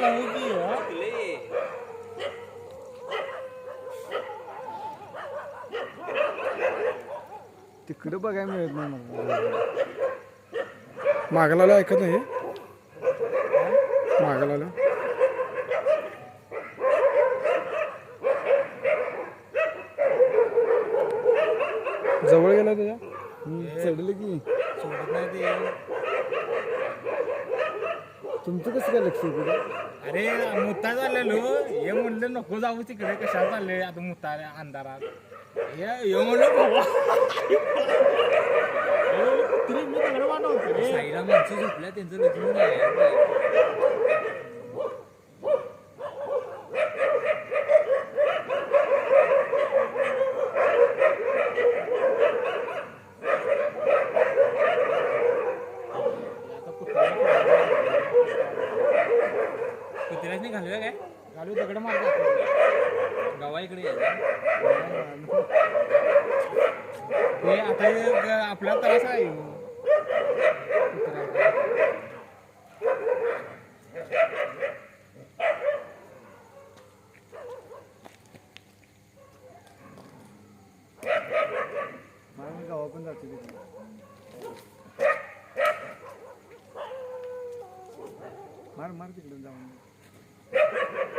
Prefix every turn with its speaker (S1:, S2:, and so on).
S1: हा?
S2: तिकडे बघायला मिळत नाही मला. मागला ऐकत नाही? मागला जवळ गेला त्याच्या चढलं की.
S1: सोडत नाही ते.
S2: तुमचं कसं काय लक्ष तिकडे?
S1: अरे मुत्ता चाललेलो. हे म्हणलं नको जाऊ तिकडे. कशाला चालले आता मुत्ता अंधारात? हे हे म्हणलं बाबा
S3: साईडला माणसं झोपल्या त्यांचं लग्न नाही
S1: आता कुत्र्याला
S3: कुत्र्याच नाही घालूया काय?
S1: घालू दगड मारतात
S3: गावा इकडे
S1: हे आता आपला त्रास आहे.
S2: गावा पण जाते मार मार तिकडे जाऊन. Ha, ha, ha, ha.